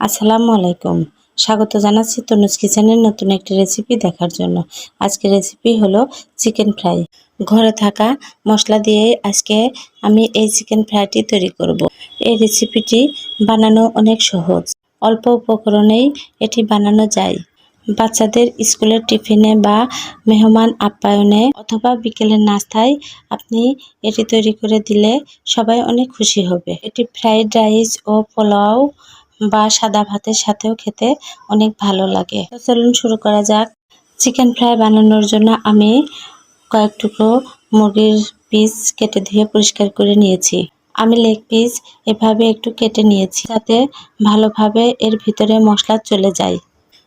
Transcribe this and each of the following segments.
আসসালামু আলাইকুম। স্বাগত জানাচ্ছি তনুজ কিচেনের নতুন একটি রেসিপি দেখার জন্য। আজকে রেসিপি হলো চিকেন ফ্রাই ঘরে থাকা মশলা দিয়ে আজকে আমি এই চিকেন ফ্রাইটি তৈরি করব। এই রেসিপিটি বানানো অনেক সহজ। অল্প উপকরণেই এটি বানানো যায়। বাচ্চাদের স্কুলের টিফিনে বা মেহমান আপ্যায়নে অথবা বিকেলের নাস্তায় আপনি এটি তৈরি করে দিলে সবাই অনেক খুশি হবে। এটি ফ্রাইড রাইস ও পোলাও বা সাদা ভাতের সাথেও খেতে অনেক ভালো লাগে। চলুন শুরু করা যাক। চিকেন ফ্রাই বানানোর জন্য আমি কয়েক টুকরো মুরগির পিস কেটে ধুয়ে পরিষ্কার করে নিয়েছি। আমি লেগ পিস এভাবে একটু কেটে নিয়েছি যাতে ভালোভাবে এর ভিতরে মশলা চলে যায়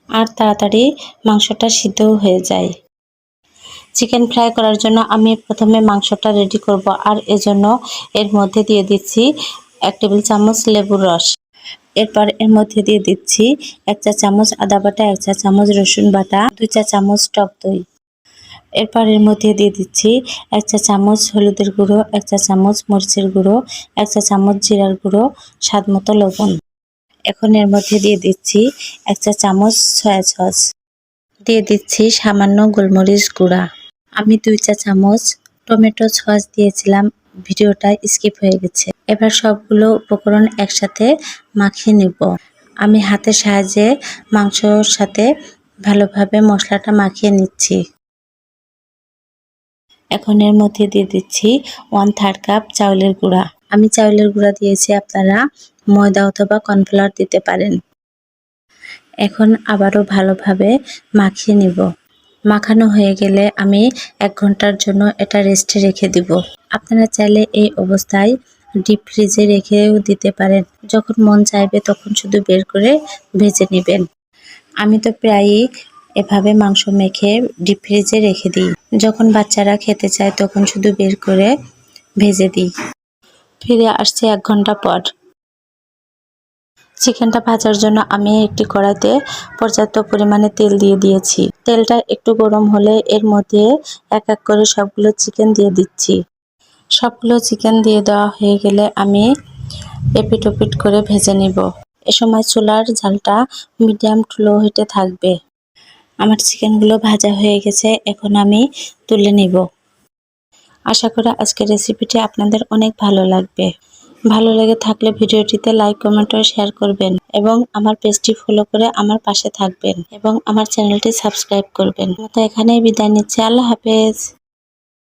আর তাড়াতাড়ি মাংসটা সিদ্ধও হয়ে যায়। চিকেন ফ্রাই করার জন্য আমি প্রথমে মাংসটা রেডি করব আর এজন্য এর মধ্যে দিয়ে দিচ্ছি এক টেবিল চামচ লেবুর রস। এরপর এর মধ্যে দিয়ে দিচ্ছি এক চা চামচ আদা বাটা, এক চা চামচ রসুন বাটা, দুই চা চামচ টক দই। এরপর এর মধ্যে দিয়ে দিচ্ছি এক চা চামচ হলুদের গুঁড়ো, এক চা চামচ মরিচের গুঁড়ো, এক চা চামচ জিরার গুঁড়ো, স্বাদ মতো লবণ। এখন এর মধ্যে দিয়ে দিচ্ছি এক চা চামচ সয়া সস। দিয়ে দিচ্ছি সামান্য গোলমরিচ গুঁড়া। আমি দুই চা চামচ টমেটো সস দিয়েছিলাম, ভিডিওটা স্কিপ হয়ে গেছে। এবার সবগুলো উপকরণ একসাথে মাখিয়ে নিব। আমি হাতের সাহায্যে মাংসর সাথে ভালোভাবে মশলাটা মাখিয়ে নিচ্ছি। এখন এর মধ্যে দিয়ে দিচ্ছি ওয়ান থার্ড কাপ চাউলের গুঁড়া। আমি চাউলের গুঁড়া দিয়েছি, আপনারা ময়দা অথবা কর্নফ্লাওয়ার দিতে পারেন। এখন আবারও ভালোভাবে মাখিয়ে নিব। মাখানো হয়ে গেলে আমি এক ঘণ্টার জন্য এটা রেস্টে রেখে দিব। আপনারা চাইলে এই অবস্থায় ডিপ ফ্রিজে রেখেও দিতে পারেন। যখন মন চাইবে তখন শুধু বের করে ভেজে নেবেন। আমি তো প্রায়ই এভাবে মাংস মেখে ডিপ ফ্রিজে রেখে দিই। যখন বাচ্চারা খেতে চায় তখন শুধু বের করে ভেজে দিই। ফিরে আসছে এক ঘণ্টা পর। চিকেনটা ভাজার জন্য আমি একটি কড়াইতে পর্যাপ্ত পরিমাণে তেল দিয়ে দিয়েছি। তেলটা একটু গরম হলে এর মধ্যে এক এক করে সবগুলো চিকেন দিয়ে দিচ্ছি। সবগুলো চিকেন দিয়ে দেওয়া হয়ে গেলে আমি এপিট ওপিট করে ভেজে নিব। এ সময় চুলার ঝালটা মিডিয়াম টু লো থাকবে। আমার চিকেনগুলো ভাজা হয়ে গেছে, এখন আমি তুলে নিব। আশা করি আজকের রেসিপিটি আপনাদের অনেক ভালো লাগবে। ভালো লেগে থাকলে ভিডিওটিতে লাইক কমেন্ট ও শেয়ার করবেন এবং আমার পেজটি ফলো করে আমার পাশে থাকবেন এবং আমার চ্যানেলটি সাবস্ক্রাইব করবেন। তো এখানেই বিদায় নিচ্ছি, আল্লাহ হাফেজ।